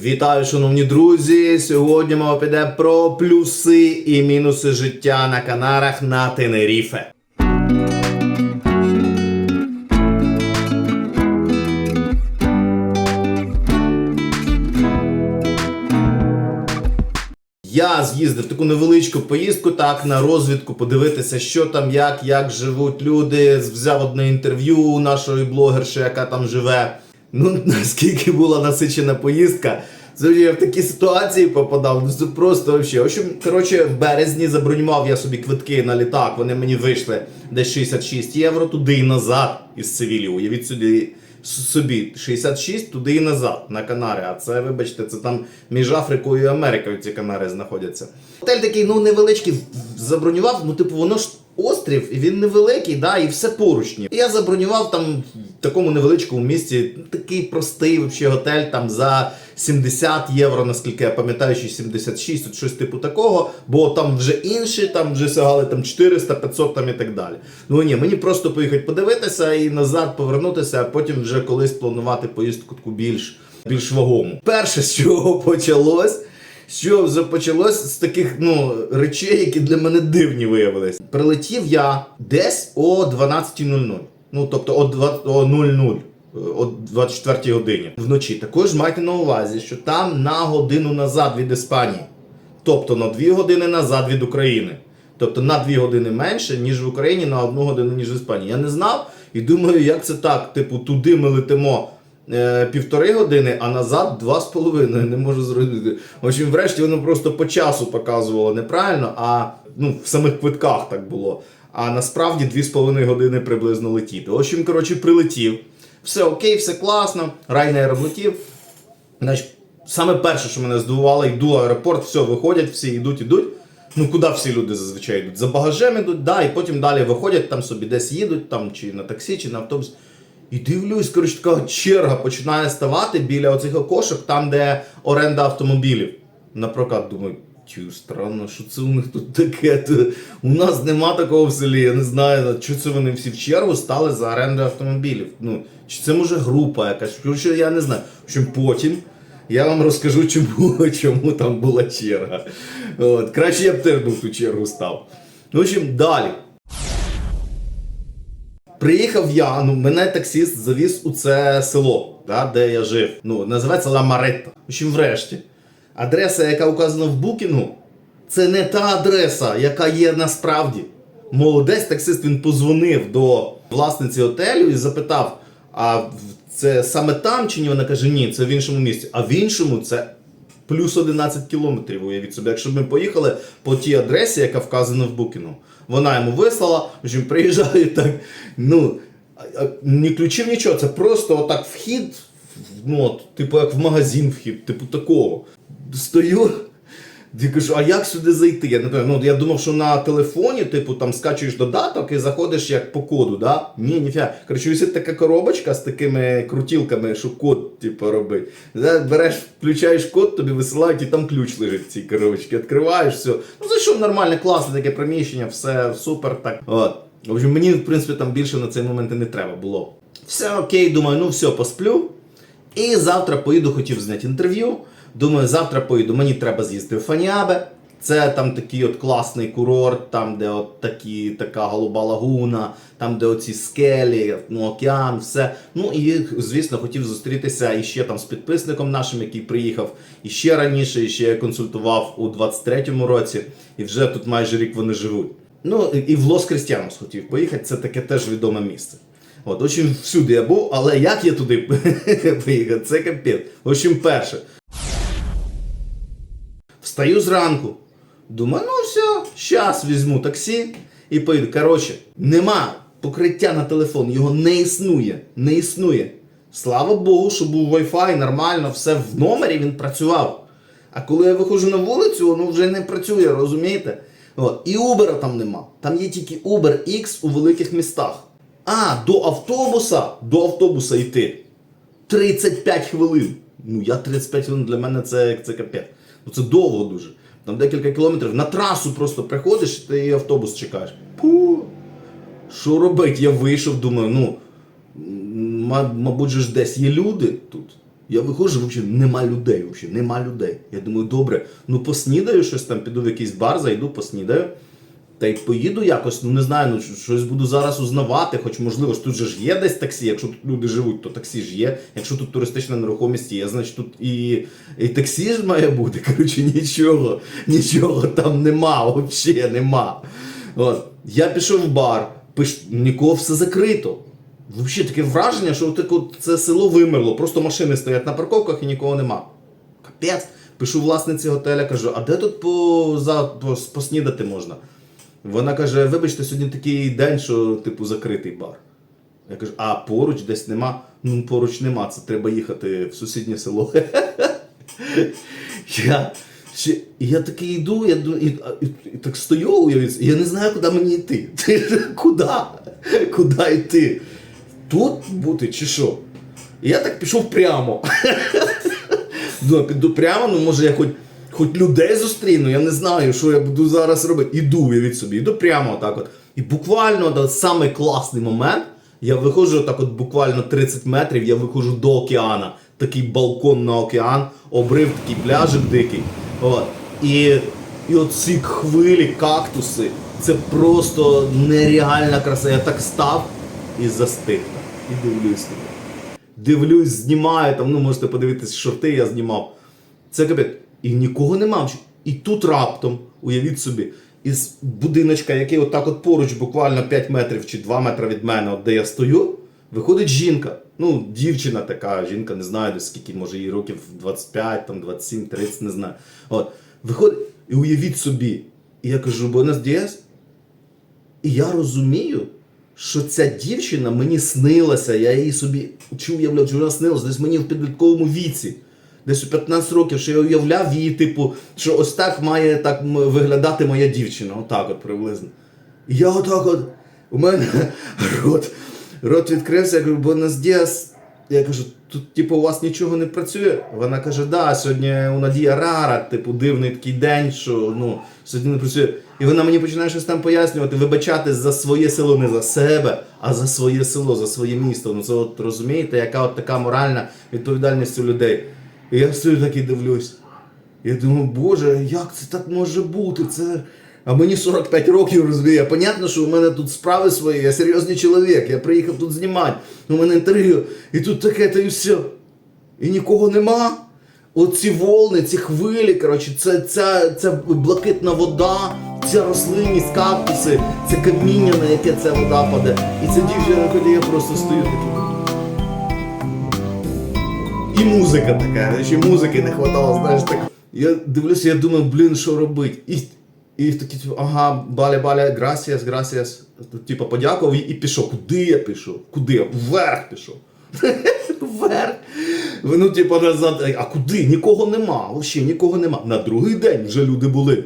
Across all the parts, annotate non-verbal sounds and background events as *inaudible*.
Вітаю, шановні друзі! Сьогодні мова піде про плюси і мінуси життя на Канарах на Тенеріфе. Я з'їздив таку невеличку поїздку, так, на розвідку, подивитися, що там, як, як живуть люди. Взяв одне інтерв'ю нашої блогерші, яка там живе. Ну, *laughs* наскільки була насичена поїздка. Я в такі ситуації попадав. Ну це просто вообще. В общем, коротше, в березні забронював я собі квитки на літак. Вони мені вийшли десь 66 євро туди і назад із Севілі. Уявіть сюди собі 66 туди і назад на Канари. А це, вибачте, це там між Африкою і Америкою ці Канари знаходяться. Готель такий, ну невеличкий, забронював, ну типу, воно ж. Острів, і він невеликий, да, і все поручні. Я забронював там такому невеличкому місці, ну, такий простий вообще готель там за 70 євро, наскільки я пам'ятаю, чи 76, от щось типу такого, бо там вже інші, там вже сягали там 400, 500 там і так далі. Ну ні, мені просто поїхати подивитися і назад повернутися, а потім вже колись планувати поїздку таку більш, більш вагому. Перше, з чого почалось. Що вже почалось з таких ну, речей, які для мене дивні виявились. Прилетів я десь о 12.00. Ну, тобто о 20 о 00, е, о 24 годині вночі. Також майте на увазі, що там на годину назад від Іспанії. Тобто на 2 години назад від України. Тобто на 2 години менше, ніж в Україні, на 1 годину, ніж в Іспанії. Я не знав і думаю, як це так? Типу, туди ми летимо е, півтори години, а назад два з половиною. Не можу зрозуміти. В общем, врешті воно просто по часу показувало неправильно, а ну, в самих квитках так було. А насправді дві з половиною години приблизно летіти. В общем, коротше, прилетів. Все окей, все класно. Райнер летів. Значить, саме перше, що мене здивувало, йду аеропорт, все, виходять, всі йдуть, йдуть. Ну, куди всі люди зазвичай йдуть? За багажем йдуть, да, і потім далі виходять, там собі десь їдуть, там, чи на таксі, чи на автобус. І дивлюсь, коротше, така черга починає ставати біля оцих окошок, там, де оренда автомобілів. На прокат думаю, тю, странно, що це у них тут таке? У нас нема такого в селі, я не знаю, що це вони всі в чергу стали за оренду автомобілів. Ну, чи це може група якась? Коротше, я не знаю. В общем, потім я вам розкажу, чому, *laughs* чому там була черга. От. Краще я б теж був ту чергу став. Ну, в общем, далі. Приїхав я, ну мене таксіст завіз у це село, да, де я жив. Ну, називається Ла Маретта. В общем, врешті. Адреса, яка указана в букінгу, це не та адреса, яка є насправді. Молодець таксист він позвонив до власниці готелю і запитав: а це саме там чи ні? Вона каже, ні, це в іншому місці. А в іншому це плюс 11 кілометрів, уявіть собі. Якщо б ми поїхали по тій адресі, яка вказана в букінгу. Вона йому вислала, в общем, приїжджаю так. Ну, ні ключів, нічого, це просто отак вхід, ну, от, типу як в магазин вхід, типу такого. Стою. Я кажу, а як сюди зайти? Я ну я думав, що на телефоні, типу, там скачуєш додаток і заходиш як по коду, да? Ні, ніфіга. Коротше, висить така коробочка з такими крутілками, що код, типу, робить. Береш, включаєш код, тобі висилають, і там ключ лежить в цій коробочці. Відкриваєш все. Ну зайшов нормальне, класне таке приміщення, все супер. Так. От. В общем, мені, в принципі, там більше на цей момент і не треба було. Все окей, думаю, ну все, посплю. І завтра поїду, хотів зняти інтерв'ю. Думаю, завтра поїду. Мені треба з'їздити в Фаніабе. Це там такий от класний курорт, там, де от такі, така голуба лагуна, там, де оці скелі, ну, океан, все. Ну і, звісно, хотів зустрітися іще там з підписником нашим, який приїхав іще раніше, і ще я консультував у 23-му році, і вже тут майже рік вони живуть. Ну і в Лос Крістіанос хотів поїхати, це таке теж відоме місце. От, общем, всюди я був, але як я туди *laughs* поїхав, це капець. В общем, перше. Встаю зранку. Думаю, ну все, щас візьму таксі і поїду. Коротше, нема покриття на телефон, його не існує. Не існує. Слава Богу, що був Wi-Fi, нормально, все в номері він працював. А коли я виходжу на вулицю, воно вже не працює, розумієте? От. І Uber там нема. Там є тільки Uber X у великих містах. А, до автобуса, до автобуса йти. 35 хвилин. Ну, я 35 хвилин для мене це, це капець. Ну це довго дуже. Там декілька кілометрів. На трасу просто приходиш, ти автобус чекаєш. Пу. Що робити? Я вийшов, думаю, ну, мабуть, ж десь є люди тут. Я виходжу, взагалі нема людей, взагалі, нема людей. Я думаю, добре, ну поснідаю щось там, піду в якийсь бар, зайду, поснідаю. Та й поїду якось, ну не знаю, ну щось буду зараз узнавати, хоч можливо ж тут же ж є десь таксі, якщо тут люди живуть, то таксі ж є. Якщо тут туристична нерухомість є, значить тут і, і таксі ж має бути. *laughs* Коротше, нічого, нічого там нема, взагалі нема. От. Я пішов в бар, пиш... нікого все закрито. Взагалі таке враження, що так це село вимерло, просто машини стоять на парковках і нікого нема. Капець. Пишу власниці готеля, кажу, а де тут по, за, по, поснідати можна? Вона каже: вибачте, сьогодні такий день, що типу закритий бар. Я кажу, а поруч десь нема. Ну, поруч нема, це треба їхати в сусіднє село. *laughs* Я, ще, я такий йду, я, і, і, і так стою, уявіть, і я не знаю, куди мені йти. *laughs* Куди? Куди йти? Тут бути чи що? Я так пішов прямо. *laughs* Думаю, піду прямо, ну може я хоч, хоч людей зустріну, я не знаю, що я буду зараз робити. Іду від собі, іду прямо отак от. І буквально да, самий класний момент. Я виходжу так от буквально 30 метрів, я виходжу до океана. Такий балкон на океан, обрив такий пляжик дикий. От. І, і оці хвилі, кактуси. Це просто нереальна краса. Я так став і застиг. І дивлюсь туди дивлюсь, знімаю там, ну можете подивитися, шорти я знімав. Це капець. І нікого нема. І тут раптом, уявіть собі, із будиночка, який отак от поруч, буквально 5 метрів чи 2 метри від мене, от де я стою, виходить жінка. Ну, дівчина така, жінка, не знаю, десь скільки, може їй років 25, там 27, 30, не знаю. От. Виходить, і уявіть собі. І я кажу, Буенос Діас. І я розумію, що ця дівчина мені снилася, я її собі чи уявляв, чи вона снилася десь мені в підлітковому віці. Десь у 15 років, що я уявляв її, типу, що ось так має так виглядати моя дівчина. Отак от приблизно. І я отак от, у мене *laughs* рот, рот відкрився, я кажу, Буенос Діас. Я кажу, тут, типу, у вас нічого не працює? Вона каже, да, сьогодні у Надія Рара, типу, дивний такий день, що ну, сьогодні не працює. І вона мені починає щось там пояснювати, вибачатись за своє село, не за себе, а за своє село, за своє місто. Ну це от розумієте, яка от така моральна відповідальність у людей. І я стою і дивлюсь. Я думаю, боже, як це так може бути? Це. А мені 45 років розуміє. Понятно, що у мене тут справи свої, я серйозний чоловік, я приїхав тут знімати, у мене інтерв'ю, і тут таке, та і все. І нікого нема. Оці волни, ці хвилі, коротше, це, це, це блакитна вода, ця рослинність, кактуси, це каміння, на яке ця вода паде. І ця дівчина, коли я просто стою такий. І музика така, ще музики не хватало, знаєш, так. Я дивлюся, я думаю, блін, що робити? І, і такі, типу, ага, баля, баля, грасіас, грасіас. Типа подякував і, і пішов. Куди я пішов? Куди я? Вверх пішов. *laughs* Вверх. Ну, типу, назад. А куди? Нікого нема. Взагалі нікого нема. На другий день вже люди були.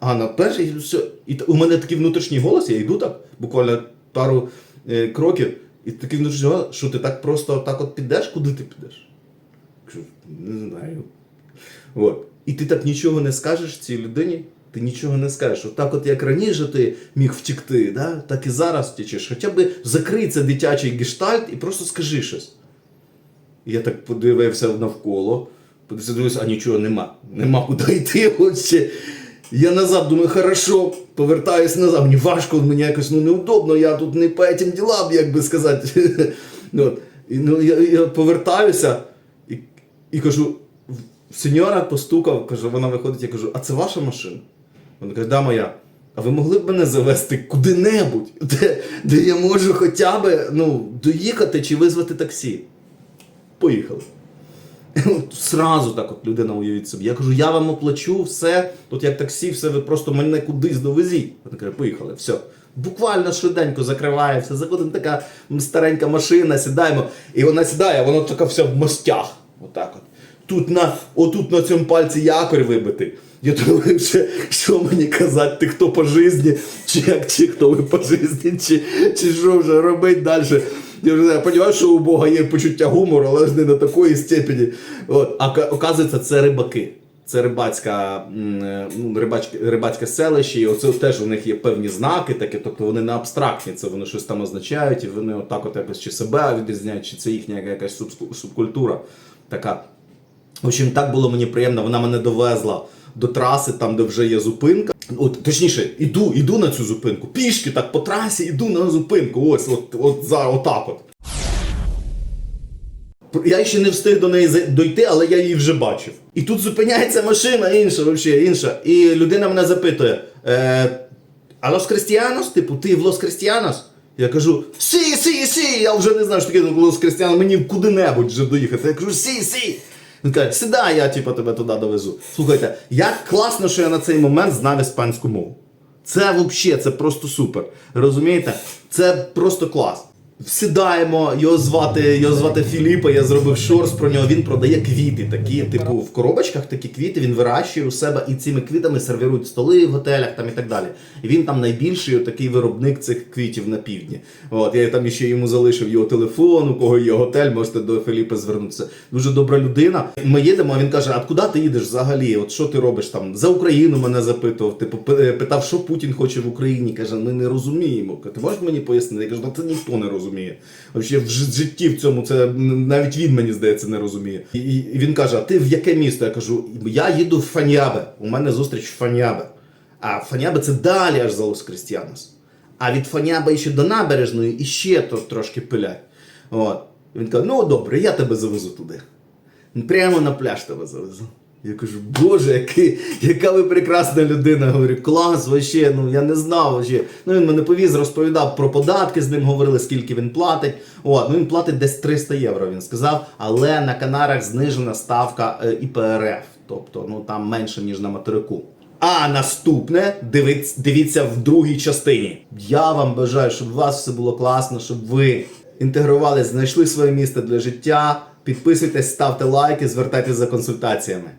А на перший все. І у мене такий внутрішній голос, я йду так, буквально пару е, кроків, і такий внутрішній голос, що ти так просто так от підеш, куди ти підеш? Не знаю. От. І ти так нічого не скажеш цій людині, ти нічого не скажеш. Отак, от як раніше ти міг втікти, да? так і зараз втічеш. Хоча б закрий дитячий гештальт і просто скажи щось. Я так подивився навколо, подивився, дивився, а нічого нема. Нема куди йти. Отже. Я назад думаю, хорошо, повертаюсь назад. Мені важко, мені якось ну, неудобно, я тут не по этим ділам, як би сказати. *laughs* От. Ну, я, я повертаюся і, кажу, сеньора постукав, каже, вона виходить, я кажу, а це ваша машина? Вона каже, да, моя. А ви могли б мене завести куди-небудь, *laughs* де, де я можу хоча б ну, доїхати чи визвати таксі? Поїхали. *laughs* Сразу так от людина уявіть собі. Я кажу, я вам оплачу все, тут як таксі, все, ви просто мене кудись довезіть. Вона каже, поїхали, все. Буквально швиденько закриває все, заходить така старенька машина, сідаємо. І вона сідає, вона така вся в мостях. Отак от. Тут на, отут на цьому пальці якорь вибитий. Я думаю, що, що мені казати, ти хто по житті, чи як чи хто ви по житті, чи, чи що вже робити далі. Я вже розумію, що у Бога є почуття гумору, але ж не на такої степені. От. А оказується, це рибаки. Це рибацька, е, ну, рибачке, рибацьке селище, і оце теж у них є певні знаки, такі, тобто вони не абстрактні, це вони щось там означають, і вони отак от якось чи себе відрізняють, чи це їхня якась суб- субкультура. Така. В общем, так було мені приємно. Вона мене довезла до траси, там, де вже є зупинка. От, точніше, іду, іду на цю зупинку. Пішки так по трасі, іду на зупинку. Ось, от, от, за, отак от. Я ще не встиг до неї дойти, але я її вже бачив. І тут зупиняється машина інша, взагалі інша. І людина мене запитує: е, а Лос Кристіанос? Типу, ти в Лос Кристіанос? Я кажу, сі, сі, сі! Я вже не знаю, що таке голос Кристіанос, мені куди-небудь вже доїхати. Я кажу, сі, сі! Він каже, сідай, я типу, тебе туди довезу. Слухайте, як класно, що я на цей момент знав іспанську мову. Це взагалі, це просто супер. Розумієте? Це просто клас. Сідаємо, його звати, його звати Філіппа, я зробив шорс про нього. Він продає квіти, такі, типу, в коробочках такі квіти, він вирощує у себе і цими квітами сервірують столи в готелях там і так далі. І він там найбільший такий виробник цих квітів на півдні. От, я там ще йому залишив його телефон, у кого є готель, можете до Філіппа звернутися. Дуже добра людина. Ми їдемо, а він каже: А куди ти їдеш взагалі? От що ти робиш там? За Україну мене запитував. Типу, пи- питав, що Путін хоче в Україні. Каже, ми не розуміємо. Ти можеш мені пояснити? Я кажу, ну це ніхто не розуміє. Взагалі в житті в цьому це навіть він мені здається не розуміє. І, і він каже: А ти в яке місто? Я кажу, я їду в Фаньябе. У мене зустріч в Фаньябе. А Фаньябе це далі аж за Лос Кристіанос. А від Фаняба ще до набережної і ще трошки пилять. От. Він каже, ну добре, я тебе завезу туди. Прямо на пляж тебе завезу. Я кажу, боже, який, яка ви прекрасна людина. Говорю, клас, вообще, ну я не знав вообще. Ну він мене повіз, розповідав про податки, з ним говорили, скільки він платить. О, ну він платить десь 300 євро, він сказав, але на Канарах знижена ставка е, ІПРФ, тобто ну там менше, ніж на материку. А наступне дивіться, дивіться в другій частині. Я вам бажаю, щоб у вас все було класно, щоб ви інтегрувались, знайшли своє місце для життя. Підписуйтесь, ставте лайки, звертайтесь за консультаціями.